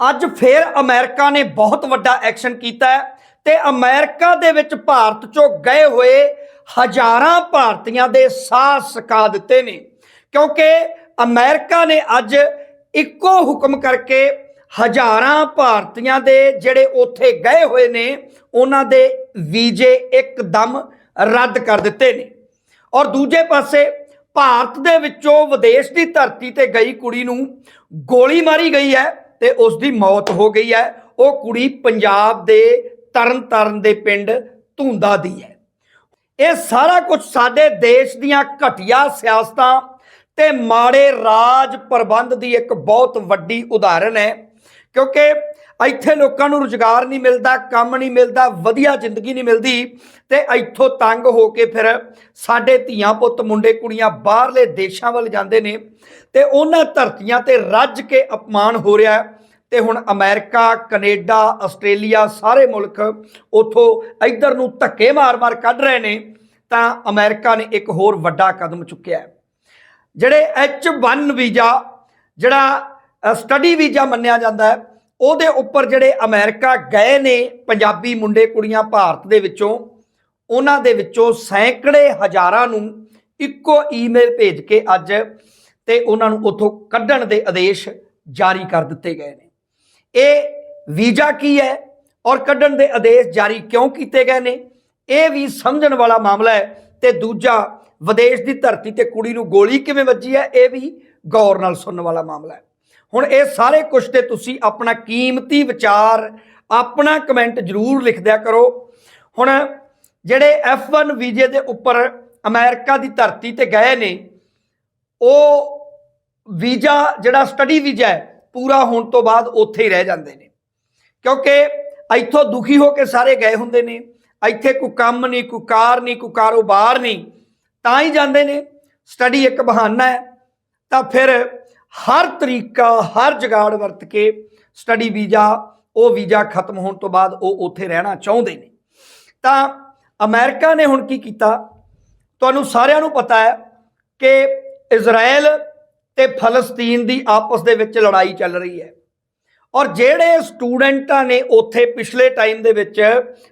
ਅੱਜ ਫੇਰ ਅਮਰੀਕਾ ਨੇ ਬਹੁਤ ਵੱਡਾ ਐਕਸ਼ਨ ਕੀਤਾ ਹੈ ਤੇ ਅਮਰੀਕਾ ਦੇ ਵਿੱਚ ਭਾਰਤ ਚੋਂ ਗਏ ਹੋਏ ਹਜ਼ਾਰਾਂ ਭਾਰਤੀਆਂ ਦੇ ਸਾਹ ਸਕਾ ਦਿੱਤੇ ਨੇ। ਕਿਉਂਕਿ ਅਮਰੀਕਾ ਨੇ ਅੱਜ ਇੱਕੋ ਹੁਕਮ ਕਰਕੇ ਹਜ਼ਾਰਾਂ ਭਾਰਤੀਆਂ ਦੇ ਜਿਹੜੇ ਉੱਥੇ ਗਏ ਹੋਏ ਨੇ, ਉਹਨਾਂ ਦੇ ਵੀਜ਼ੇ ਇੱਕਦਮ ਰੱਦ ਕਰ ਦਿੱਤੇ ਨੇ। ਔਰ ਦੂਜੇ ਪਾਸੇ ਭਾਰਤ ਦੇ ਵਿੱਚੋਂ ਵਿਦੇਸ਼ ਦੀ ਧਰਤੀ ਤੇ ਗਈ ਕੁੜੀ ਨੂੰ ਗੋਲੀ ਮਾਰੀ ਗਈ ਹੈ। ਤੇ ਉਸ ਦੀ ਮੌਤ ਹੋ ਗਈ ਹੈ। ਉਹ ਕੁੜੀ ਪੰਜਾਬ ਦੇ ਤਰਨਤਾਰਨ ਦੇ ਪਿੰਡ ਧੁੰਦਾ ਦੀ ਹੈ। ਇਹ ਸਾਰਾ ਕੁਝ ਸਾਡੇ ਦੇਸ਼ ਦੀਆਂ ਘਟੀਆ ਸਿਆਸਤਾਂ ਤੇ ਮਾੜੇ ਰਾਜ ਪ੍ਰਬੰਧ ਦੀ ਇੱਕ ਬਹੁਤ ਵੱਡੀ ਉਦਾਹਰਨ ਹੈ। ਕਿਉਂਕਿ ਇੱਥੇ ਲੋਕਾਂ ਨੂੰ ਰੁਜ਼ਗਾਰ ਨਹੀਂ ਮਿਲਦਾ, ਕੰਮ ਨਹੀਂ ਮਿਲਦਾ, ਵਧੀਆ ਜ਼ਿੰਦਗੀ ਨਹੀਂ ਮਿਲਦੀ ਤੇ ਇੱਥੋਂ ਤੰਗ ਹੋ ਕੇ ਫਿਰ ਸਾਡੇ ਧੀਆਂ ਪੁੱਤ ਮੁੰਡੇ ਕੁੜੀਆਂ ਬਾਹਰਲੇ ਦੇਸ਼ਾਂ ਵੱਲ ਜਾਂਦੇ ਨੇ ਤੇ ਉਹਨਾਂ ਧਰਤੀਆਂ ਤੇ ਰੱਜ ਕੇ ਅਪਮਾਨ ਹੋ ਰਿਹਾ ਹੈ। ਤੇ ਹੁਣ ਅਮਰੀਕਾ, ਕੈਨੇਡਾ, ਆਸਟ੍ਰੇਲੀਆ ਸਾਰੇ ਮੁਲਕ ਉਥੋਂ ਇੱਧਰ ਨੂੰ ਧੱਕੇ ਮਾਰ-ਮਾਰ ਕੱਢ ਰਹੇ ਨੇ ਤਾਂ ਅਮਰੀਕਾ ਨੇ ਇੱਕ ਹੋਰ ਵੱਡਾ ਕਦਮ ਚੁੱਕਿਆ ਹੈ। ਜਿਹੜੇ H1 ਵੀਜ਼ਾ, ਜਿਹੜਾ ਸਟੱਡੀ ਵੀਜ਼ਾ ਮੰਨਿਆ ਜਾਂਦਾ ਹੈ ਉਹਦੇ ਉੱਪਰ ਜਿਹੜੇ ਅਮਰੀਕਾ ਗਏ ਨੇ ਪੰਜਾਬੀ ਮੁੰਡੇ ਕੁੜੀਆਂ ਭਾਰਤ ਦੇ ਵਿੱਚੋਂ, ਉਹਨਾਂ ਦੇ ਵਿੱਚੋਂ ਸੈਂਕੜੇ ਹਜ਼ਾਰਾਂ ਨੂੰ ਇੱਕੋ ਈਮੇਲ ਭੇਜ ਕੇ ਅੱਜ ਤੇ ਉਹਨਾਂ ਨੂੰ ਉੱਥੋਂ ਕੱਢਣ ਦੇ ਆਦੇਸ਼ ਜਾਰੀ ਕਰ ਦਿੱਤੇ ਗਏ ਨੇ। ਇਹ ਵੀਜ਼ਾ ਕੀ ਹੈ ਔਰ ਕੱਢਣ ਦੇ ਆਦੇਸ਼ ਜਾਰੀ ਕਿਉਂ ਕੀਤੇ ਗਏ ਨੇ? ਇਹ ਵੀ ਸਮਝਣ ਵਾਲਾ ਮਾਮਲਾ ਹੈ ਤੇ ਦੂਜਾ, ਵਿਦੇਸ਼ ਦੀ ਧਰਤੀ ਤੇ ਕੁੜੀ ਨੂੰ ਗੋਲੀ ਕਿਵੇਂ ਵੱਜੀ ਹੈ? ਇਹ ਵੀ ਗੌਰ ਨਾਲ ਸੁਣਨ ਵਾਲਾ ਮਾਮਲਾ ਹੈ। ਹੁਣ ਇਹ ਸਾਰੇ ਕੁਝ ਤੇ ਤੁਸੀਂ ਆਪਣਾ ਕੀਮਤੀ ਵਿਚਾਰ, ਆਪਣਾ ਕਮੈਂਟ ਜ਼ਰੂਰ ਲਿਖ ਦਿਆ ਕਰੋ। ਹੁਣ ਜਿਹੜੇ F1 ਵੀਜ਼ੇ ਦੇ ਉੱਪਰ ਅਮਰੀਕਾ ਦੀ ਧਰਤੀ ਤੇ ਗਏ ਨੇ, ਉਹ ਵੀਜ਼ਾ, ਜਿਹੜਾ ਸਟੱਡੀ ਵੀਜ਼ਾ ਹੈ, ਪੂਰਾ ਹੋਣ ਤੋਂ ਬਾਅਦ ਉੱਥੇ ਹੀ ਰਹਿ ਜਾਂਦੇ ਨੇ। ਕਿਉਂਕਿ ਇੱਥੋਂ ਦੁਖੀ ਹੋ ਕੇ ਸਾਰੇ ਗਏ ਹੁੰਦੇ ਨੇ, ਇੱਥੇ ਕੋਈ ਕੰਮ ਨਹੀਂ, ਕੋਈ ਕਾਰ ਨਹੀਂ, ਕੋਈ ਕਾਰੋਬਾਰ ਨਹੀਂ, ਤਾਂ ਹੀ ਜਾਂਦੇ ਨੇ। ਸਟੱਡੀ ਇੱਕ ਬਹਾਨਾ ਹੈ। ਤਾਂ ਫਿਰ ਹਰ ਤਰੀਕਾ, ਹਰ ਜਗਾੜ ਵਰਤ ਕੇ ਸਟੱਡੀ ਵੀਜ਼ਾ ਉਹ ਵੀਜ਼ਾ ਖਤਮ ਹੋਣ ਤੋਂ ਬਾਅਦ ਉਹ ਉੱਥੇ ਰਹਿਣਾ ਚਾਹੁੰਦੇ ਨੇ। ਤਾਂ ਅਮਰੀਕਾ ਨੇ ਹੁਣ ਕੀ ਕੀਤਾ? ਤੁਹਾਨੂੰ ਸਾਰਿਆਂ ਨੂੰ ਪਤਾ ਹੈ ਕਿ ਇਜ਼ਰਾਈਲ ਤੇ ਫਲਸਤੀਨ ਦੀ ਆਪਸ ਦੇ ਵਿੱਚ ਲੜਾਈ ਚੱਲ ਰਹੀ ਹੈ। ਔਰ ਜਿਹੜੇ ਸਟੂਡੈਂਟਾਂ ਨੇ ਉੱਥੇ ਪਿਛਲੇ ਟਾਈਮ ਦੇ ਵਿੱਚ,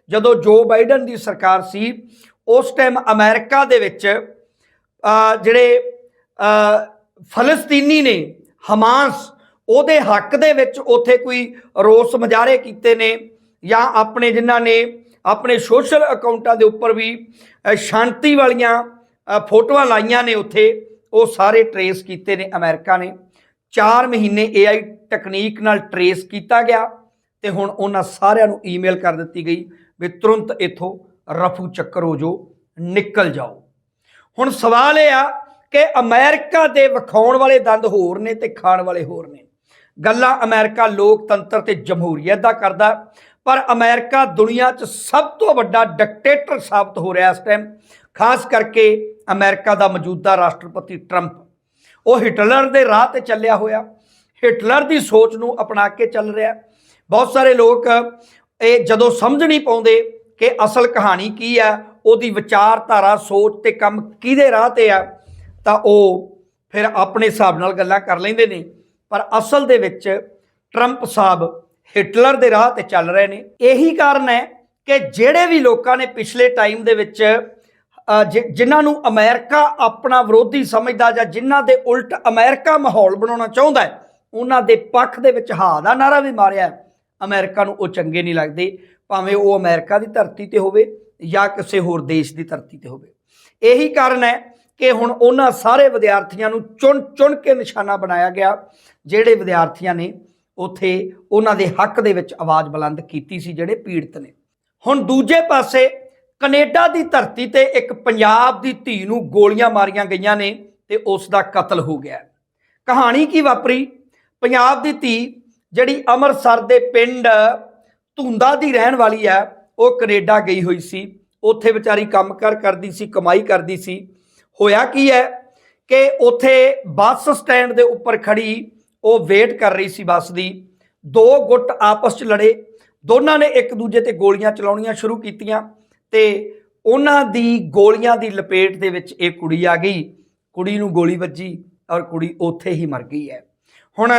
ਜਦੋਂ ਜੋ ਬਾਈਡਨ ਦੀ ਸਰਕਾਰ ਸੀ, ਉਸ ਟਾਈਮ ਅਮਰੀਕਾ ਦੇ ਵਿੱਚ ਜਿਹੜੇ ਫਲਸਤੀਨੀ ਨੇ ਹਮਾਸ ਉਹਦੇ ਹੱਕ ਦੇ ਵਿੱਚ ਉੱਥੇ ਕੋਈ ਰੋਸ ਮੁਜ਼ਾਹਰੇ ਕੀਤੇ ਨੇ ਜਾਂ ਆਪਣੇ ਜਿਨ੍ਹਾਂ ਨੇ ਆਪਣੇ ਸੋਸ਼ਲ ਅਕਾਊਂਟਾਂ ਦੇ ਉੱਪਰ ਵੀ ਸ਼ਾਂਤੀ ਵਾਲੀਆਂ ਫੋਟੋਆਂ ਲਾਈਆਂ ਨੇ ਉੱਥੇ, ਉਹ ਸਾਰੇ ਟਰੇਸ ਕੀਤੇ ਨੇ ਅਮਰੀਕਾ ਨੇ। 4 ਮਹੀਨੇ AI ਟੈਕਨੀਕ ਨਾਲ ਟਰੇਸ ਕੀਤਾ ਗਿਆ ਤੇ ਹੁਣ ਉਹਨਾਂ ਸਾਰਿਆਂ ਨੂੰ ਈਮੇਲ ਕਰ ਦਿੱਤੀ ਗਈ ਵੀ ਤੁਰੰਤ ਇੱਥੋਂ ਰਫੂ ਚੱਕਰ ਹੋ ਜੋ ਨਿਕਲ ਜਾਓ। ਹੁਣ ਸਵਾਲ ਇਹ ਆ ਕਿ ਅਮਰੀਕਾ ਦੇ ਵਿਖਾਉਣ ਵਾਲੇ ਦੰਦ ਹੋਰ ਨੇ ਤੇ ਖਾਣ ਵਾਲੇ ਹੋਰ ਨੇ। ਗੱਲਾਂ ਅਮਰੀਕਾ ਲੋਕਤੰਤਰ ਤੇ ਜਮਹੂਰੀਅਤ ਦਾ ਕਰਦਾ, ਪਰ ਅਮਰੀਕਾ ਦੁਨੀਆ 'ਚ ਸਭ ਤੋਂ ਵੱਡਾ ਡਿਕਟੇਟਰ ਸਾਬਤ ਹੋ ਰਿਹਾ ਇਸ ਟਾਈਮ ਖਾਸ ਕਰਕੇ ਅਮਰੀਕਾ ਦਾ ਮੌਜੂਦਾ ਰਾਸ਼ਟਰਪਤੀ ਟਰੰਪ। ਉਹ ਹਿਟਲਰ ਦੇ ਰਾਹ ਤੇ ਚੱਲਿਆ ਹੋਇਆ, ਹਿਟਲਰ ਦੀ ਸੋਚ ਨੂੰ ਅਪਣਾ ਕੇ ਚੱਲ ਰਿਹਾ। ਬਹੁਤ ਸਾਰੇ ਲੋਕ ਇਹ ਜਦੋਂ ਸਮਝ ਨਹੀਂ ਪਾਉਂਦੇ ਕਿ ਅਸਲ ਕਹਾਣੀ ਕੀ ਹੈ ਉਹਦੀ ਵਿਚਾਰਧਾਰਾ, ਸੋਚ ਤੇ ਕੰਮ ਕਿਹਦੇ ਰਾਹ ਤੇ ਆ ਤਾਂ ਉਹ ਫਿਰ ਆਪਣੇ ਹਿਸਾਬ ਨਾਲ ਗੱਲਾਂ ਕਰ ਲੈਂਦੇ ਨੇ। ਪਰ ਅਸਲ ਦੇ ਵਿੱਚ ਟਰੰਪ ਸਾਹਿਬ ਹਿਟਲਰ ਦੇ ਰਾਹ ਤੇ ਚੱਲ ਰਹੇ ਨੇ। ਇਹੀ ਕਾਰਨ ਹੈ ਕਿ ਜਿਹੜੇ ਵੀ ਲੋਕਾਂ ਨੇ ਪਿਛਲੇ ਟਾਈਮ ਦੇ ਵਿੱਚ ਜਿਨ੍ਹਾਂ ਨੂੰ ਅਮਰੀਕਾ ਆਪਣਾ ਵਿਰੋਧੀ ਸਮਝਦਾ ਜਾਂ ਜਿਨ੍ਹਾਂ ਦੇ ਉਲਟ ਅਮਰੀਕਾ ਮਾਹੌਲ ਬਣਾਉਣਾ ਚਾਹੁੰਦਾ ਹੈ, ਉਹਨਾਂ ਦੇ ਪੱਖ ਦੇ ਵਿੱਚ ਹਾਂ ਦਾ ਨਾਰਾ ਵੀ ਮਾਰਿਆ ਹੈ। ਅਮਰੀਕਾ ਨੂੰ ਉਹ ਚੰਗੇ ਨਹੀਂ ਲੱਗਦੇ, ਭਾਵੇਂ ਉਹ ਅਮਰੀਕਾ ਦੀ ਧਰਤੀ ਤੇ ਹੋਵੇ ਜਾਂ ਕਿਸੇ ਹੋਰ ਦੇਸ਼ ਦੀ ਧਰਤੀ ਤੇ ਹੋਵੇ। ਇਹੀ ਕਾਰਨ ਹੈ ਕਿ ਹੁਣ ਉਹਨਾਂ ਸਾਰੇ ਵਿਦਿਆਰਥੀਆਂ ਨੂੰ ਚੁਣ ਚੁਣ ਕੇ ਨਿਸ਼ਾਨਾ ਬਣਾਇਆ ਗਿਆ, ਜਿਹੜੇ ਵਿਦਿਆਰਥੀਆਂ ਨੇ ਉਥੇ ਉਹਨਾਂ ਦੇ ਹੱਕ ਦੇ ਵਿੱਚ ਆਵਾਜ਼ ਬੁਲੰਦ ਕੀਤੀ ਸੀ, ਜਿਹੜੇ ਪੀੜਤ ਨੇ। ਹੁਣ ਦੂਜੇ ਪਾਸੇ ਕੈਨੇਡਾ ਦੀ ਧਰਤੀ ਤੇ ਇੱਕ ਪੰਜਾਬ ਦੀ ਧੀ ਨੂੰ ਗੋਲੀਆਂ ਮਾਰੀਆਂ ਗਈਆਂ ਨੇ ਤੇ ਉਸ ਦਾ ਕਤਲ ਹੋ ਗਿਆ। ਕਹਾਣੀ ਕੀ ਵਾਪਰੀ? ਪੰਜਾਬ ਦੀ ਧੀ ਜਿਹੜੀ ਅੰਮ੍ਰਿਤਸਰ ਦੇ ਪਿੰਡ ਧੁੰਦਾ ਦੀ ਰਹਿਣ ਵਾਲੀ ਹੈ, ਉਹ ਕੈਨੇਡਾ ਗਈ ਹੋਈ ਸੀ। ਉੱਥੇ ਵਿਚਾਰੀ ਕੰਮ ਕੰਮਕਾਰ ਕਰਦੀ ਸੀ, ਕਮਾਈ ਕਰਦੀ ਸੀ। ਹੋਇਆ ਕੀ ਹੈ ਕਿ ਉੱਥੇ ਬੱਸ ਸਟੈਂਡ ਦੇ ਉੱਪਰ ਖੜੀ ਉਹ ਵੇਟ ਕਰ ਰਹੀ ਸੀ ਬੱਸ ਦੀ। ਦੋ ਗੁੱਟ ਆਪਸ 'ਚ ਲੜੇ। ਦੋਨਾਂ ਨੇ ਇੱਕ ਦੂਜੇ ਤੇ ਗੋਲੀਆਂ ਚਲਾਉਣੀਆਂ ਸ਼ੁਰੂ ਕੀਤੀਆਂ ਤੇ ਉਹਨਾਂ ਦੀ ਗੋਲੀਆਂ ਦੀ ਲਪੇਟ ਦੇ ਵਿੱਚ ਇਹ ਕੁੜੀ ਆ ਗਈ। ਕੁੜੀ ਨੂੰ ਗੋਲੀ ਵੱਜੀ ਔਰ ਕੁੜੀ ਉੱਥੇ ਹੀ ਮਰ ਗਈ ਹੈ। ਹੁਣ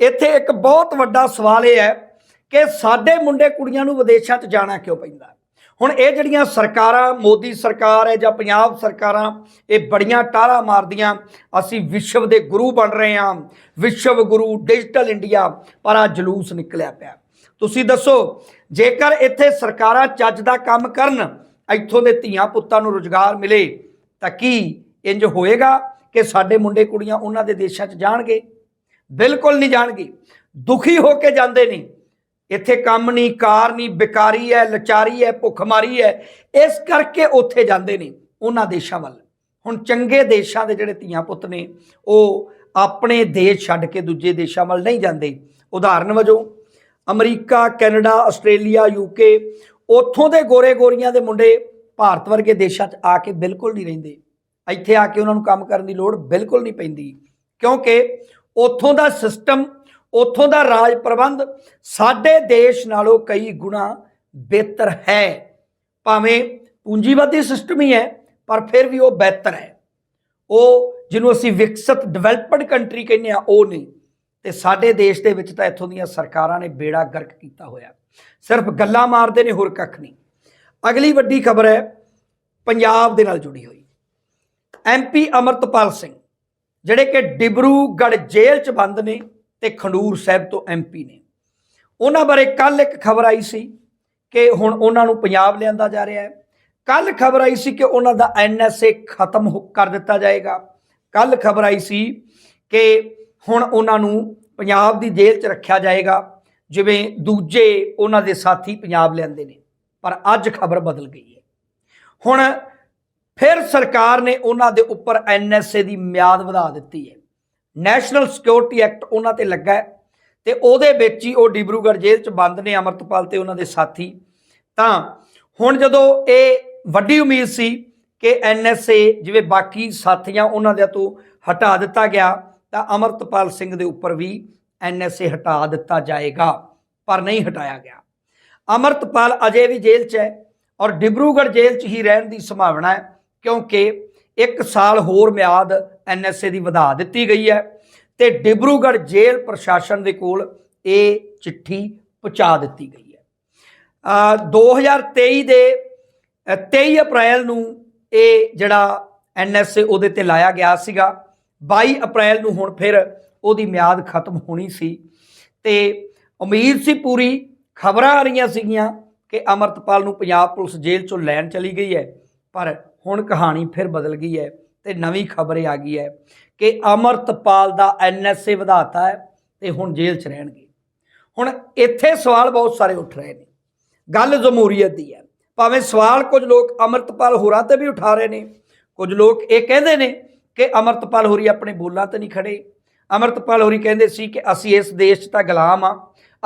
ਇੱਥੇ ਇੱਕ ਬਹੁਤ ਵੱਡਾ ਸਵਾਲ ਇਹ ਹੈ ਕਿ ਸਾਡੇ ਮੁੰਡੇ ਕੁੜੀਆਂ ਨੂੰ ਵਿਦੇਸ਼ਾਂ 'ਚ ਜਾਣਾ ਕਿਉਂ ਪੈਂਦਾ? ਹੁਣ ਇਹ ਜਿਹੜੀਆਂ ਸਰਕਾਰਾਂ, ਮੋਦੀ ਸਰਕਾਰ ਹੈ ਜਾਂ ਪੰਜਾਬ ਸਰਕਾਰਾਂ, ਇਹ ਬੜੀਆਂ ਟਾਰਾ ਮਾਰਦੀਆਂ। ਅਸੀਂ ਵਿਸ਼ਵ ਦੇ ਗੁਰੂ ਬਣ ਰਹੇ ਹਾਂ। ਵਿਸ਼ਵ ਗੁਰੂ, ਡਿਜੀਟਲ ਇੰਡੀਆ। ਪਰ ਆ ਜਲੂਸ ਨਿਕਲਿਆ ਪਿਆ। ਤੁਸੀਂ ਦੱਸੋ, ਜੇਕਰ ਇੱਥੇ ਸਰਕਾਰਾਂ ਚੱਜ ਦਾ ਕੰਮ ਕਰਨ, ਇੱਥੋਂ ਦੇ ਧੀਆਂ ਪੁੱਤਾਂ ਨੂੰ ਰੁਜ਼ਗਾਰ ਮਿਲੇ, ਤਾਂ ਕੀ ਇੰਜ ਹੋਏਗਾ ਕਿ ਸਾਡੇ ਮੁੰਡੇ ਕੁੜੀਆਂ ਉਹਨਾਂ ਦੇ ਦੇਸ਼ਾਂ 'ਚ ਜਾਣਗੇ? ਬਿਲਕੁਲ ਨਹੀਂ ਜਾਣਗੇ। ਦੁਖੀ ਹੋ ਕੇ ਜਾਂਦੇ ਨੇ। ਇੱਥੇ ਕੰਮ ਨਹੀਂ, ਕਾਰ ਨਹੀਂ, ਬਿਕਾਰੀ ਹੈ, ਲਚਾਰੀ ਹੈ, ਭੁੱਖਮਾਰੀ ਹੈ, ਇਸ ਕਰਕੇ ਉੱਥੇ ਜਾਂਦੇ ਨੇ ਉਹਨਾਂ ਦੇਸ਼ਾਂ ਵੱਲ। ਹੁਣ ਚੰਗੇ ਦੇਸ਼ਾਂ ਦੇ ਜਿਹੜੇ ਧੀਆਂ ਪੁੱਤ ਨੇ, ਉਹ ਆਪਣੇ ਦੇਸ਼ ਛੱਡ ਕੇ ਦੂਜੇ ਦੇਸ਼ਾਂ ਵੱਲ ਨਹੀਂ ਜਾਂਦੇ। ਉਦਾਹਰਨ ਵਜੋਂ, ਅਮਰੀਕਾ, ਕੈਨੇਡਾ, ਆਸਟ੍ਰੇਲੀਆ ਯੂਕੇ ਉੱਥੋਂ ਦੇ ਗੋਰੇ ਗੋਰੀਆਂ ਦੇ ਮੁੰਡੇ ਭਾਰਤ ਵਰਗੇ ਦੇਸ਼ਾਂ 'ਚ ਆ ਕੇ ਬਿਲਕੁਲ ਨਹੀਂ ਰਹਿੰਦੇ। ਇੱਥੇ ਆ ਕੇ ਉਹਨਾਂ ਨੂੰ ਕੰਮ ਕਰਨ ਦੀ ਲੋੜ ਬਿਲਕੁਲ ਨਹੀਂ ਪੈਂਦੀ। ਕਿਉਂਕਿ ਉੱਥੋਂ ਦਾ ਸਿਸਟਮ ਉੱਥੋਂ ਦਾ ਰਾਜ ਪ੍ਰਬੰਧ ਸਾਡੇ ਦੇਸ਼ ਨਾਲੋਂ ਕਈ ਗੁਣਾ ਬਿਹਤਰ ਹੈ। ਭਾਵੇਂ ਪੂੰਜੀਵਾਦੀ ਸਿਸਟਮ ਹੀ ਹੈ, ਪਰ ਫਿਰ ਵੀ ਉਹ ਬਿਹਤਰ ਹੈ। ਉਹ ਜਿਹਨੂੰ ਅਸੀਂ ਵਿਕਸਿਤ ਡਿਵੈਲਪਡ ਕੰਟਰੀ ਕਹਿੰਦੇ ਆ ਉਹ ਨਹੀਂ। ਤੇ ਸਾਡੇ ਦੇਸ਼ ਦੇ ਵਿੱਚ ਤਾਂ ਇੱਥੋਂ ਦੀਆਂ ਸਰਕਾਰਾਂ ਨੇ ਬੇੜਾ ਗਰਕ ਕੀਤਾ ਹੋਇਆ। ਸਿਰਫ ਗੱਲਾਂ ਮਾਰਦੇ ਨੇ, ਹੋਰ ਕੱਖ ਨਹੀਂ। ਅਗਲੀ ਵੱਡੀ ਖਬਰ ਹੈ, ਪੰਜਾਬ ਦੇ ਨਾਲ ਜੁੜੀ ਹੋਈ। ਐਮਪੀ ਅਮਰਤਪਾਲ ਸਿੰਘ, ਜਿਹੜੇ ਕਿ ਡਿਬਰੂਗੜ੍ਹ ਜੇਲ੍ਹ 'ਚ ਬੰਦ ਨੇ ਤੇ ਖੰਡੂਰ ਸਾਹਿਬ ਤੋਂ ਐਮਪੀ ਨੇ। ਉਹਨਾਂ ਬਾਰੇ ਕੱਲ ਇੱਕ ਖਬਰ ਆਈ ਸੀ ਕਿ ਹੁਣ ਉਹਨਾਂ ਨੂੰ ਪੰਜਾਬ ਲਿਆਂਦਾ ਜਾ ਰਿਹਾ ਹੈ। ਕੱਲ ਖਬਰ ਆਈ ਸੀ ਕਿ ਉਹਨਾਂ ਦਾ ਐਨਐਸਏ ਖਤਮ ਹੋ- ਕਰ ਦਿੱਤਾ ਜਾਏਗਾ। ਕੱਲ ਖਬਰ ਆਈ ਸੀ ਕਿ ਹੁਣ ਉਹਨਾਂ ਨੂੰ ਪੰਜਾਬ ਦੀ ਜੇਲ੍ਹ 'ਚ ਰੱਖਿਆ ਜਾਏਗਾ, ਜਿਵੇਂ ਦੂਜੇ ਉਹਨਾਂ ਦੇ ਸਾਥੀ ਪੰਜਾਬ ਲਿਆਂਦੇ ਨੇ। ਪਰ ਅੱਜ ਖਬਰ ਬਦਲ ਗਈ ਹੈ। ਹੁਣ ਫਿਰ ਸਰਕਾਰ ਨੇ ਉਹਨਾਂ ਦੇ ਉੱਪਰ ਐਨਐਸਏ ਦੀ ਮਿਆਦ ਵਧਾ ਦਿੱਤੀ ਹੈ। ਨੈਸ਼ਨਲ ਸਿਕਿਉਰਿਟੀ ਐਕਟ ਉਹਨਾਂ ਤੇ ਲੱਗਾ ਹੈ ਤੇ ਉਹਦੇ ਵਿੱਚ ਹੀ ਉਹ ਡਿਬਰੂਗੜ੍ਹ ਜੇਲ੍ਹ 'ਚ ਬੰਦ ਨੇ ਅਮਰਤਪਾਲ ਤੇ ਉਹਨਾਂ ਦੇ ਸਾਥੀ। ਤਾਂ ਹੁਣ ਜਦੋਂ ਇਹ ਵੱਡੀ ਉਮੀਦ ਸੀ ਕਿ ਐਨਐਸਏ ਜਿਵੇਂ ਬਾਕੀ ਸਾਥੀਆਂ ਉਹਨਾਂ ਦੇ ਤੋਂ ਹਟਾ ਦਿੱਤਾ ਗਿਆ, ਤਾਂ ਅਮਰਤਪਾਲ ਸਿੰਘ ਦੇ ਉੱਪਰ ਵੀ ਐਨਐਸਏ ਹਟਾ ਦਿੱਤਾ ਜਾਏਗਾ, ਪਰ ਨਹੀਂ ਹਟਾਇਆ ਗਿਆ। ਅਮਰਤਪਾਲ ਅਜੇ ਵੀ ਜੇਲ੍ਹ 'ਚ ਹੈ ਔਰ ਡਿਬਰੂਗੜ੍ਹ ਜੇਲ੍ਹ 'ਚ ਹੀ ਰਹਿਣ ਦੀ ਸੰਭਾਵਨਾ ਹੈ, ਕਿਉਂਕਿ ਇੱਕ ਸਾਲ ਹੋਰ ਮਿਆਦ ਐਨਐਸਏ ਦੀ ਵਧਾ ਦਿੱਤੀ ਗਈ ਹੈ ਤੇ ਡਿਬਰੂਗੜ੍ਹ ਜੇਲ੍ਹ ਪ੍ਰਸ਼ਾਸਨ ਦੇ ਕੋਲ ਇਹ ਚਿੱਠੀ ਪਹੁੰਚਾ ਦਿੱਤੀ ਗਈ ਹੈ। ਅ, 2023 ਦੇ ਅ, 23 ਅਪ੍ਰੈਲ ਨੂੰ ਇਹ ਜਿਹੜਾ ਐਨਐਸਏ ਉਹਦੇ ਤੇ ਲਾਇਆ ਗਿਆ ਸੀਗਾ। 22 ਅਪ੍ਰੈਲ ਨੂੰ ਹੁਣ ਫਿਰ ਉਹਦੀ ਮਿਆਦ ਖਤਮ ਹੋਣੀ ਸੀ ਤੇ ਉਮੀਦ ਸੀ ਪੂਰੀ ਖਬਰਾਂ ਆ ਰਹੀਆਂ ਸੀਗੀਆਂ ਕਿ ਅਮਰਤਪਾਲ ਨੂੰ ਪੰਜਾਬ ਪੁਲਿਸ ਜੇਲ੍ਹ ਚੋਂ ਲੈਣ ਚਲੀ ਗਈ ਹੈ। ਪਰ ਹੁਣ ਕਹਾਣੀ ਫਿਰ ਬਦਲ ਗਈ ਹੈ ਤੇ ਨਵੀਂ ਖਬਰ ਇਹ ਆ ਗਈ ਹੈ ਕਿ ਅਮਰਤਪਾਲ ਦਾ ਐਨਐਸਏ ਵਧਾਤਾ ਹੈ ਤੇ ਹੁਣ ਜੇਲ੍ਹ 'ਚ ਰਹਿਣਗੇ। ਹੁਣ ਇੱਥੇ ਸਵਾਲ ਬਹੁਤ ਸਾਰੇ ਉੱਠ ਰਹੇ ਨੇ। ਗੱਲ ਜਮਹੂਰੀਅਤ ਦੀ ਹੈ। ਭਾਵੇਂ ਸਵਾਲ ਕੁਝ ਲੋਕ ਅਮਰਤਪਾਲ ਹੋਰਾਂ ਤੇ ਵੀ ਉਠਾ ਰਹੇ ਨੇ, ਕੁਝ ਲੋਕ ਇਹ ਕਹਿੰਦੇ ਨੇ ਕਿ ਅਮਰਤਪਾਲ ਹੋਰੀ ਆਪਣੇ ਬੋਲਾਂ ਤੇ ਨਹੀਂ ਖੜੇ। ਅਮਰਤਪਾਲ ਹੋਰੀ ਕਹਿੰਦੇ ਸੀ ਕਿ ਅਸੀਂ ਇਸ ਦੇਸ਼ 'ਚ ਤਾਂ ਗੁਲਾਮ ਆ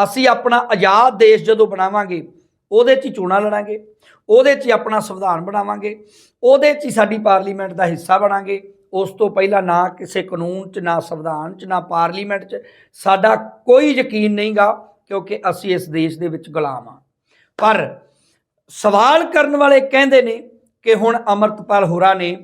ਅਸੀਂ ਆਪਣਾ ਆਜ਼ਾਦ ਦੇਸ਼ ਜਦੋਂ ਬਣਾਵਾਂਗੇ ਉਹਦੇ 'ਚ ਹੀ ਚੋਣਾਂ ਲੜਾਂਗੇ, ਉਹਦੇ 'ਚ ਹੀ ਆਪਣਾ ਸੰਵਿਧਾਨ ਬਣਾਵਾਂਗੇ, ਉਹਦੇ 'ਚ ਹੀ ਸਾਡੀ ਪਾਰਲੀਮੈਂਟ ਦਾ ਹਿੱਸਾ ਬਣਾਂਗੇ। ਉਸ ਤੋਂ ਪਹਿਲਾਂ ਨਾ ਕਿਸੇ ਕਾਨੂੰਨ 'ਚ, ਨਾ ਸੰਵਿਧਾਨ 'ਚ, ਨਾ ਪਾਰਲੀਮੈਂਟ 'ਚ ਸਾਡਾ ਕੋਈ ਯਕੀਨ ਨਹੀਂਗਾ ਕਿਉਂਕਿ ਅਸੀਂ ਇਸ ਦੇਸ਼ ਦੇ ਵਿੱਚ ਗੁਲਾਮ ਆ ਪਰ ਸਵਾਲ ਕਰਨ ਵਾਲੇ ਕਹਿੰਦੇ ਨੇ ਕਿ ਹੁਣ ਅਮਰਤਪਾਲ ਹੋਰਾਂ ਨੇ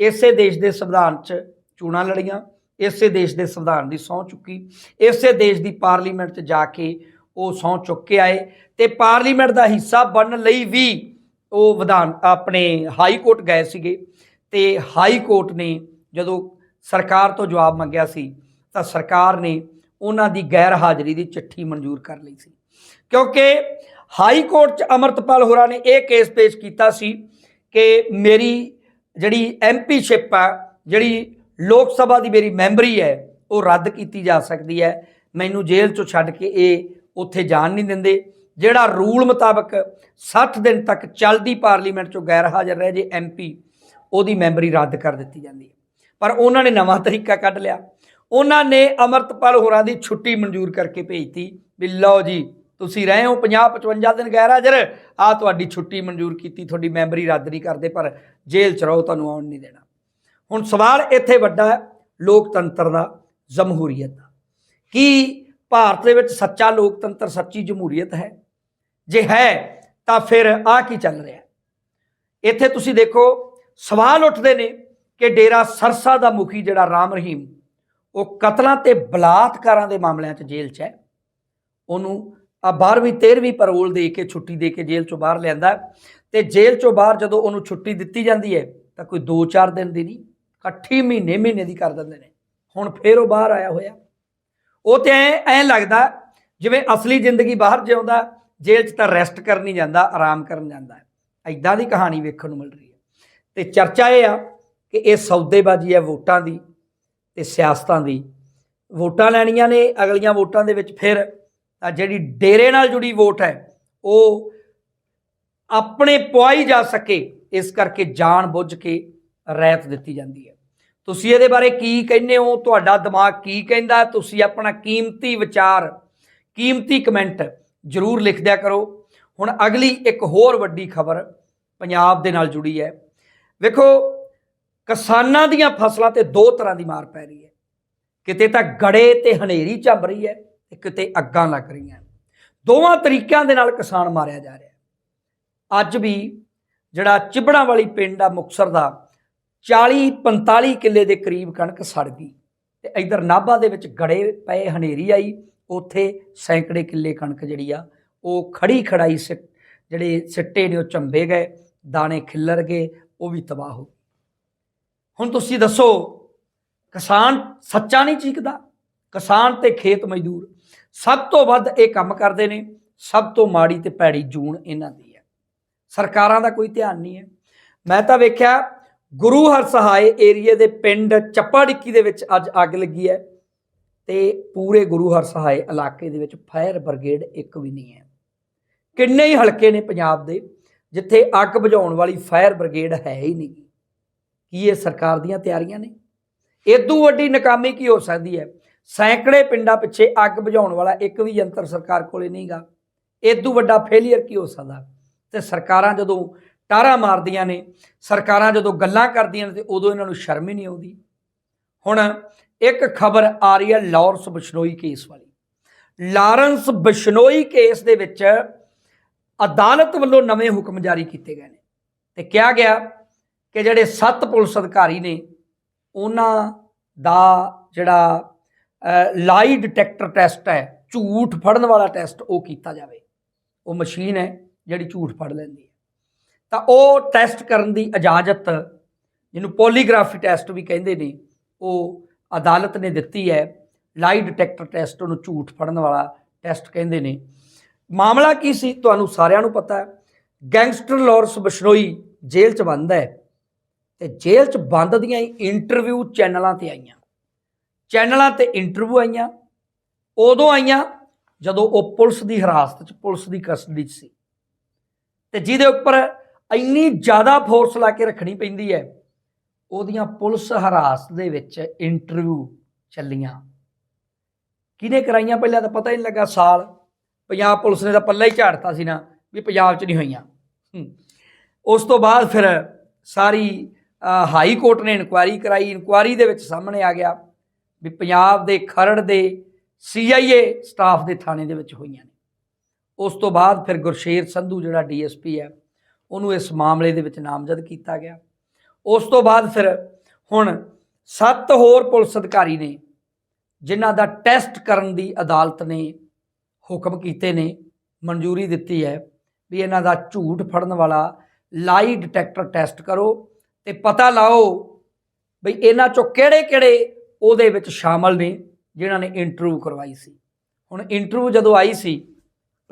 ਇਸੇ ਦੇਸ਼ ਦੇ ਸੰਵਿਧਾਨ 'ਚ ਚੋਣਾਂ ਲੜੀਆਂ, ਇਸੇ ਦੇਸ਼ ਦੇ ਸੰਵਿਧਾਨ ਦੀ ਸਹੁੰ ਚੁੱਕੀ, ਇਸੇ ਦੇਸ਼ ਦੀ ਪਾਰਲੀਮੈਂਟ 'ਚ ਜਾ ਕੇ ਉਹ ਸਹੁੰ ਚੁੱਕ ਕੇ ਆਏ ਤੇ ਪਾਰਲੀਮੈਂਟ ਦਾ ਹਿੱਸਾ ਬਣਨ ਲਈ ਵੀ ਉਹ ਵਿਧਾਨ ਆਪਣੇ ਹਾਈ ਕੋਰਟ ਗਏ ਸੀਗੇ ਤੇ ਹਾਈ ਕੋਰਟ ਨੇ ਜਦੋਂ ਸਰਕਾਰ ਤੋਂ ਜਵਾਬ ਮੰਗਿਆ ਸੀ ਤਾਂ ਸਰਕਾਰ ਨੇ ਉਹਨਾਂ ਦੀ ਗੈਰ ਹਾਜ਼ਰੀ ਦੀ ਚਿੱਠੀ ਮਨਜ਼ੂਰ ਕਰ ਲਈ ਸੀ। ਕਿਉਂਕਿ ਹਾਈ ਕੋਰਟ ਚ ਅਮਰਤਪਾਲ ਹੋਰਾਂ ਨੇ ਇਹ ਕੇਸ ਪੇਸ਼ ਕੀਤਾ ਸੀ ਕਿ ਮੇਰੀ ਜਿਹੜੀ ਐਮਪੀਸ਼ਿਪ ਆ, ਜਿਹੜੀ ਲੋਕ ਸਭਾ ਦੀ ਮੇਰੀ ਮੈਂਬਰੀ ਹੈ, ਉਹ ਰੱਦ ਕੀਤੀ ਜਾ ਸਕਦੀ ਹੈ। ਮੈਨੂੰ ਜੇਲ੍ਹ ਚੋਂ ਛੱਡ ਕੇ ਇਹ ਉੱਥੇ ਜਾਣ ਨਹੀਂ ਦਿੰਦੇ, ਜਿਹੜਾ ਰੂਲ ਮੁਤਾਬਕ 60 ਦਿਨ ਤੱਕ ਚੱਲਦੀ ਪਾਰਲੀਮੈਂਟ ਚੋਂ ਗੈਰ ਹਾਜ਼ਰ ਰਹੇ ਜੇ ਐਮਪੀ ਉਹਦੀ ਮੈਂਬਰੀ ਰੱਦ ਕਰ ਦਿੱਤੀ ਜਾਂਦੀ ਹੈ। ਪਰ ਉਹਨਾਂ ਨੇ ਨਵਾਂ ਤਰੀਕਾ ਕੱਢ ਲਿਆ। ਉਹਨਾਂ ਨੇ ਅਮਰਤਪਾਲ ਹੋਰਾਂ ਦੀ ਛੁੱਟੀ ਮਨਜ਼ੂਰ ਕਰਕੇ ਭੇਜਤੀ ਵੀ ਲਓ ਜੀ, ਤੁਸੀਂ ਰਹੇ ਹੋ 50 55 ਦਿਨ ਗੈਰ ਹਾਜ਼ਰ ਆ ਤੁਹਾਡੀ ਛੁੱਟੀ ਮਨਜ਼ੂਰ ਕੀਤੀ, ਤੁਹਾਡੀ ਮੈਂਬਰੀ ਰੱਦ ਨਹੀਂ ਕਰਦੇ, ਪਰ ਜੇਲ੍ਹ ਚ ਰਹੋ, ਤੁਹਾਨੂੰ ਆਉਣ ਨਹੀਂ ਦੇਣਾ। ਹੁਣ ਸਵਾਲ ਇੱਥੇ ਵੱਡਾ ਹੈ, ਲੋਕਤੰਤਰ ਦਾ, ਜਮਹੂਰੀਅਤ ਦਾ। ਕੀ ਭਾਰਤ ਦੇ ਵਿੱਚ ਸੱਚਾ ਲੋਕਤੰਤਰ, ਸੱਚੀ ਜਮਹੂਰੀਅਤ ਹੈ। ਜੇ ਹੈ, ਤਾਂ ਫਿਰ ਆ ਕੀ ਚੱਲ ਰਿਹਾ ਇੱਥੇ ਤੁਸੀਂ ਦੇਖੋ, ਸਵਾਲ ਉੱਠਦੇ ਨੇ ਕਿ ਡੇਰਾ ਸਰਸਾ ਦਾ ਮੁਖੀ ਜਿਹੜਾ ਰਾਮ ਰਹੀਮ, ਉਹ ਕਤਲਾਂ ਤੇ ਬਲਾਤਕਾਰਾਂ ਦੇ ਮਾਮਲਿਆਂ 'ਚ ਜੇਲ੍ਹ 'ਚ ਹੈ। ਉਹਨੂੰ ਆ 12ਵੀਂ 13ਵੀਂ ਪੈਰੋਲ ਦੇ ਕੇ, ਛੁੱਟੀ ਦੇ ਕੇ ਜੇਲ੍ਹ 'ਚੋਂ ਬਾਹਰ ਲਿਆਂਦਾ ਤੇ ਜੇਲ੍ਹ 'ਚੋਂ ਬਾਹਰ ਜਦੋਂ ਉਹਨੂੰ ਛੁੱਟੀ ਦਿੱਤੀ ਜਾਂਦੀ ਹੈ, ਤਾਂ ਕੋਈ 2-4 ਦਿਨ ਦੀ ਨਹੀਂ, ਇਕੱਠੀ ਮਹੀਨੇ ਮਹੀਨੇ ਦੀ ਕਰ ਦਿੰਦੇ ਨੇ। ਹੁਣ ਫੇਰ ਉਹ ਬਾਹਰ ਆਇਆ ਹੋਇਆ। ਉਹ ਤੇ ਐ ਐ ਲੱਗਦਾ ਜਿਵੇਂ ਅਸਲੀ ਜ਼ਿੰਦਗੀ ਬਾਹਰ ਜਿਉਂਦਾ, ਜੇਲ੍ਹ 'ਚ ਤਾਂ ਰੈਸਟ ਕਰਨ ਨਹੀਂ ਜਾਂਦਾ, ਆਰਾਮ ਕਰਨ ਜਾਂਦਾ। ਹੈ ਐਦਾਂ ਦੀ ਕਹਾਣੀ ਵੇਖਣ ਨੂੰ ਮਿਲ ਰਹੀ ਹੈ। ਤੇ ਚਰਚਾ ਇਹ ਆ ਕਿ ਇਹ ਸੌਦੇਬਾਜ਼ੀ ਹੈ ਵੋਟਾਂ ਦੀ ਤੇ ਸਿਆਸਤਾਂ ਦੀ। ਵੋਟਾਂ ਲੈਣੀਆਂ ਨੇ, ਅਗਲੀਆਂ ਵੋਟਾਂ ਦੇ ਵਿੱਚ ਫਿਰ ਆ ਜਿਹੜੀ ਡੇਰੇ ਨਾਲ ਜੁੜੀ ਵੋਟ ਹੈ, ਉਹ ਆਪਣੇ ਪੁਆਈ ਜਾ ਸਕੇ, ਇਸ ਕਰਕੇ ਜਾਣ ਬੁੱਝ ਕੇ ਰਹਿਤ ਦਿੱਤੀ ਜਾਂਦੀ ਹੈ। ਤੁਸੀਂ ਇਹਦੇ ਬਾਰੇ ਕੀ ਕਹਿੰਦੇ ਹੋ? ਤੁਹਾਡਾ ਦਿਮਾਗ ਕੀ ਕਹਿੰਦਾ? ਤੁਸੀਂ ਆਪਣਾ ਕੀਮਤੀ ਵਿਚਾਰ, ਕੀਮਤੀ ਕਮੈਂਟ ਜਰੂਰ ਲਿਖ ਦਿਆ ਕਰੋ। ਹੁਣ ਅਗਲੀ ਇੱਕ ਹੋਰ ਵੱਡੀ ਖਬਰ ਪੰਜਾਬ ਦੇ ਨਾਲ ਜੁੜੀ ਹੈ। ਵੇਖੋ, ਕਿਸਾਨਾਂ ਦੀਆਂ ਫਸਲਾਂ ਤੇ ਦੋ ਤਰ੍ਹਾਂ ਦੀ ਮਾਰ ਪੈ ਰਹੀ ਹੈ। ਕਿਤੇ ਤਾਂ ਗੜੇ ਤੇ ਹਨੇਰੀ ਝੰਬ ਰਹੀ ਹੈ ਤੇ ਕਿਤੇ ਅੱਗਾਂ ਲੱਗ ਰਹੀਆਂ ਦੋਵਾਂ ਤਰੀਕਿਆਂ ਦੇ ਨਾਲ ਕਿਸਾਨ ਮਾਰਿਆ ਜਾ ਰਿਹਾ ਅੱਜ ਵੀ ਜਿਹੜਾ ਚਿਬੜਾਂ ਵਾਲੀ ਪਿੰਡ ਆ ਮੁਕਸਰ ਦਾ 40 45 ਕਿੱਲੇ ਦੇ ਕਰੀਬ ਕਣਕ ਸੜ ਗਈ ਤੇ ਇਧਰ ਨਾਭਾ ਦੇ ਵਿੱਚ ਗੜੇ ਪਏ ਹਨੇਰੀ ਆਈ, ਉੱਥੇ ਸੈਂਕੜੇ ਕਿੱਲੇ ਕਣਕ ਜਿਹੜੀ ਆ, ਉਹ ਖੜੀ ਖੜਾਈ ਸਿੱਟ, ਜਿਹੜੇ ਸਿੱਟੇ ਨੇ ਉਹ ਚੰਬੇ ਗਏ, ਦਾਣੇ ਖਿੱਲਰ ਗਏ, ਉਹ ਵੀ ਤਬਾਹ ਹੋ ਗਏ। ਹੁਣ ਤੁਸੀਂ ਦੱਸੋ, ਕਿਸਾਨ ਸੱਚਾ ਨਹੀਂ ਚੀਕਦਾ? ਕਿਸਾਨ ਤੇ ਖੇਤ ਮਜ਼ਦੂਰ ਸਭ ਤੋਂ ਵੱਧ ਇਹ ਕੰਮ ਕਰਦੇ ਨੇ, ਸਭ ਤੋਂ ਮਾੜੀ ਤੇ ਭੈੜੀ ਜੂਨ ਇਹਨਾਂ ਦੀ ਹੈ। ਸਰਕਾਰਾਂ ਦਾ ਕੋਈ ਧਿਆਨ ਨਹੀਂ ਹੈ। ਮੈਂ ਤਾਂ ਵੇਖਿਆ ਗੁਰੂ ਹਰ ਹਰਸਹਾਏ ਏਰੀਏ ਦੇ ਪਿੰਡ ਚੱਪਾੜਿੱਕੀ ਦੇ ਵਿੱਚ ਅੱਜ ਅੱਗ ਲੱਗੀ ਹੈ ਤੇ ਪੂਰੇ ਗੁਰੂ ਹਰ ਹਰਸਹਾਏ ਇਲਾਕੇ ਦੇ ਵਿੱਚ ਫਾਇਰ ਬ੍ਰਿਗੇਡ ਇੱਕ ਵੀ ਨਹੀਂ ਹੈ। ਕਿੰਨੇ ਹੀ ਹਲਕੇ ਨੇ ਪੰਜਾਬ ਦੇ ਜਿੱਥੇ ਅੱਗ ਬੁਝਾਉਣ ਵਾਲੀ ਫਾਇਰ ਬ੍ਰਿਗੇਡ ਹੈ ਹੀ ਨਹੀਂ। ਕੀ ਇਹ ਸਰਕਾਰ ਦੀਆਂ ਤਿਆਰੀਆਂ ਨੇ? ਇਦੋਂ ਵੱਡੀ ਨਕਾਮੀ ਕੀ ਹੋ ਸਕਦੀ ਹੈ? ਸੈਂਕੜੇ ਪਿੰਡਾਂ ਪਿੱਛੇ ਅੱਗ ਬੁਝਾਉਣ ਵਾਲਾ ਇੱਕ ਵੀ ਯੰਤਰ ਸਰਕਾਰ ਕੋਲੇ ਨਹੀਂਗਾ। ਇਦੋਂ ਵੱਡਾ ਫੇਲਿਅਰ ਕੀ ਹੋ ਸਕਦਾ? ਤੇ ਸਰਕਾਰਾਂ ਜਦੋਂ ਟਾਰਾ ਮਾਰਦੀਆਂ ਨੇ, ਸਰਕਾਰਾਂ ਜਦੋਂ ਗੱਲਾਂ ਕਰਦੀਆਂ ਨੇ ਤੇ ਉਦੋਂ ਇਹਨਾਂ ਨੂੰ ਸ਼ਰਮ ਹੀ ਨਹੀਂ ਆਉਂਦੀ। ਹੁਣ ਇੱਕ ਖਬਰ ਆ ਰਹੀ ਹੈ ਲਾਰੈਂਸ ਬਿਸ਼ਨੋਈ ਕੇਸ ਵਾਲੀ। ਲਾਰੈਂਸ ਬਿਸ਼ਨੋਈ ਕੇਸ ਦੇ ਵਿੱਚ ਅਦਾਲਤ ਵੱਲੋਂ ਨਵੇਂ ਹੁਕਮ ਜਾਰੀ ਕੀਤੇ ਗਏ ਨੇ ਤੇ ਕਿਹਾ ਗਿਆ ਕਿ ਜਿਹੜੇ ਸੱਤ ਪੁਲਿਸ ਅਧਿਕਾਰੀ ਨੇ, ਉਹਨਾਂ ਦਾ ਜਿਹੜਾ ਲਾਈ ਡਿਟੈਕਟਰ ਟੈਸਟ ਹੈ, ਝੂਠ ਫੜਨ ਵਾਲਾ ਟੈਸਟ ਉਹ ਕੀਤਾ ਜਾਵੇ। ਉਹ ਮਸ਼ੀਨ ਹੈ ਜਿਹੜੀ ਝੂਠ ਫੜ ਲੈਂਦੀ ਹੈ। ਤਾਂ ਉਹ ਟੈਸਟ ਕਰਨ ਦੀ ਇਜਾਜ਼ਤ, ਜਿਹਨੂੰ ਪੋਲੀਗ੍ਰਾਫੀ ਟੈਸਟ ਵੀ ਕਹਿੰਦੇ ਨੇ, ਉਹ ਅਦਾਲਤ ਨੇ ਦਿੱਤੀ ਹੈ। ਲਾਈ ਡਿਟੈਕਟਰ ਟੈਸਟ ਉਹਨੂੰ ਝੂਠ ਫੜਨ ਵਾਲਾ ਟੈਸਟ ਕਹਿੰਦੇ ਨੇ। ਮਾਮਲਾ ਕੀ ਸੀ? ਤੁਹਾਨੂੰ ਸਾਰਿਆਂ ਨੂੰ ਪਤਾ ਹੈ। ਗੈਂਗਸਟਰ ਲਾਰੈਂਸ ਬਿਸ਼ਨੋਈ ਜੇਲ੍ਹ 'ਚ ਬੰਦ ਹੈ ਤੇ ਜੇਲ੍ਹ 'ਚ ਬੰਦ ਦੀਆਂ ਇੰਟਰਵਿਊ ਚੈਨਲਾਂ ਤੇ ਆਈਆਂ। ਚੈਨਲਾਂ ਤੇ ਇੰਟਰਵਿਊ ਆਈਆਂ। ਉਦੋਂ ਆਈਆਂ ਜਦੋਂ ਉਹ ਪੁਲਿਸ ਦੀ ਹਿਰਾਸਤ 'ਚ, ਪੁਲਿਸ ਦੀ ਕਸਟਡੀ 'ਚ ਸੀ। ਤੇ ਜਿਹਦੇ ਉੱਪਰ ਇੰਨੀ ਜ਼ਿਆਦਾ ਫੋਰਸ ਲਾ ਕੇ ਰੱਖਣੀ ਪੈਂਦੀ ਹੈ। ਉਹਦੀਆਂ ਪੁਲਿਸ ਹਿਰਾਸਤ ਦੇ ਵਿੱਚ ਇੰਟਰਵਿਊ ਚੱਲੀਆਂ। ਕਿਹਨੇ ਕਰਾਈਆਂ? ਪਹਿਲਾਂ ਤਾਂ ਪਤਾ ਹੀ ਨਹੀਂ ਲੱਗਾ ਸਾਲ। ਪੰਜਾਬ ਪੁਲਿਸ ਨੇ ਤਾਂ ਪੱਲਾ ਹੀ ਝਾੜਤਾ ਸੀ ਨਾ, ਵੀ ਪੰਜਾਬ 'ਚ ਨਹੀਂ ਹੋਈਆਂ। ਉਸ ਤੋਂ ਬਾਅਦ ਫਿਰ ਸਾਰੀ ਹਾਈ ਕੋਰਟ ਨੇ ਇਨਕੁਆਇਰੀ ਕਰਾਈ। ਇਨਕੁਆਇਰੀ ਦੇ ਵਿੱਚ ਸਾਹਮਣੇ ਆ ਗਿਆ ਵੀ ਪੰਜਾਬ ਦੇ ਖਰੜ ਦੇ ਸੀਆਈਏ ਸਟਾਫ ਦੇ ਥਾਣੇ ਦੇ ਵਿੱਚ ਹੋਈਆਂ ਨੇ। ਉਸ ਤੋਂ ਬਾਅਦ ਫਿਰ ਗੁਰਸ਼ੇਰ ਸੰਧੂ, ਜਿਹੜਾ ਡੀਐਸਪੀ ਹੈ ਉਹਨੂੰ ਇਸ ਮਾਮਲੇ ਦੇ ਵਿੱਚ ਨਾਮਜ਼ਦ ਕੀਤਾ ਗਿਆ। ਉਸ ਤੋਂ ਬਾਅਦ ਫਿਰ ਹੁਣ ਸੱਤ ਹੋਰ ਪੁਲਿਸ ਅਧਿਕਾਰੀ ਨੇ, ਜਿਨ੍ਹਾਂ ਦਾ ਟੈਸਟ ਕਰਨ ਦੀ ਅਦਾਲਤ ਨੇ ਹੁਕਮ ਕੀਤੇ ਨੇ, ਮਨਜ਼ੂਰੀ ਦਿੱਤੀ ਹੈ ਵੀ ਇਹਨਾਂ ਦਾ ਝੂਠ ਫੜਨ ਵਾਲਾ ਲਾਈ ਡਿਟੈਕਟਰ ਟੈਸਟ ਕਰੋ ਤੇ ਪਤਾ ਲਾਓ ਵੀ ਇਹਨਾਂ ਚੋਂ ਕਿਹੜੇ-ਕਿਹੜੇ ਉਹਦੇ ਵਿੱਚ ਸ਼ਾਮਲ ਨੇ, ਜਿਨ੍ਹਾਂ ਨੇ ਇੰਟਰਵਿਊ ਕਰਵਾਈ ਸੀ। ਹੁਣ ਇੰਟਰਵਿਊ ਜਦੋਂ ਆਈ ਸੀ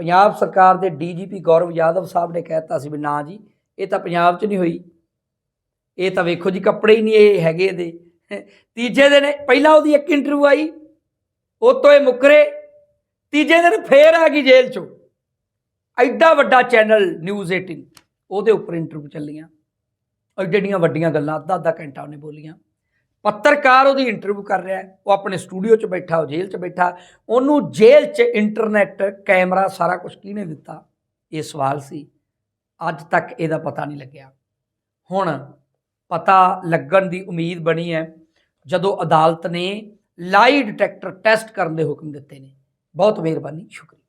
ਪੰਜਾਬ ਸਰਕਾਰ ਦੇ ਡੀਜੀਪੀ ਗੌਰਵ ਯਾਦਵ ਸਾਹਿਬ ਨੇ ਕਹਿਤਾ ਸੀ ਵੀ ਨਾ ਜੀ, ਇਹ ਤਾਂ ਪੰਜਾਬ 'ਚ ਨਹੀਂ ਹੋਈ। ਇਹ ਤਾਂ ਵੇਖੋ ਜੀ, ਕੱਪੜੇ ਹੀ ਨਹੀਂ ਇਹ ਹੈਗੇ ਇਹਦੇ। ਤੀਜੇ ਦਿਨ ਪਹਿਲਾਂ ਉਹਦੀ ਇੱਕ ਇੰਟਰਵਿਊ ਆਈ ਉਹ ਤੋਂ ਇਹ ਮੁਕਰੇ। ਤੀਜੇ ਦਿਨ ਫੇਰ ਆ ਗਈ ਜੇਲ੍ਹ 'ਚੋਂ। ਐਡਾ ਵੱਡਾ ਚੈਨਲ ਨਿਊਜ਼ 18 ਉਹਦੇ ਉੱਪਰ ਇੰਟਰਵਿਊ ਚੱਲੀਆਂ। ਔਰ ਵੱਡੀਆਂ ਗੱਲਾਂ ਅੱਧਾ ਅੱਧਾ ਘੰਟਾ ਉਹਨੇ ਬੋਲੀਆਂ। ਪੱਤਰਕਾਰ ਉਹਦੀ ਇੰਟਰਵਿਊ ਕਰ ਰਿਹਾ ਉਹ ਆਪਣੇ ਸਟੂਡੀਓ 'ਚ ਬੈਠਾ, ਉਹ ਜੇਲ੍ਹ 'ਚ ਬੈਠਾ। ਉਹਨੂੰ ਜੇਲ੍ਹ 'ਚ ਇੰਟਰਨੈਟ ਕੈਮਰਾ ਸਾਰਾ ਕੁਝ ਕਿਹਨੇ ਦਿੱਤਾ? ਇਹ ਸਵਾਲ ਸੀ। ਅੱਜ ਤੱਕ ਇਹਦਾ ਪਤਾ ਨਹੀਂ ਲੱਗਿਆ। ਹੁਣ ਪਤਾ ਲੱਗਣ ਦੀ ਉਮੀਦ ਬਣੀ ਹੈ, ਜਦੋਂ ਅਦਾਲਤ ਨੇ ਲਾਈ ਡਿਟੈਕਟਰ ਟੈਸਟ ਕਰਨ ਦੇ ਹੁਕਮ ਦਿੱਤੇ ਨੇ। ਬਹੁਤ ਮਿਹਰਬਾਨੀ, ਸ਼ੁਕਰੀਆ।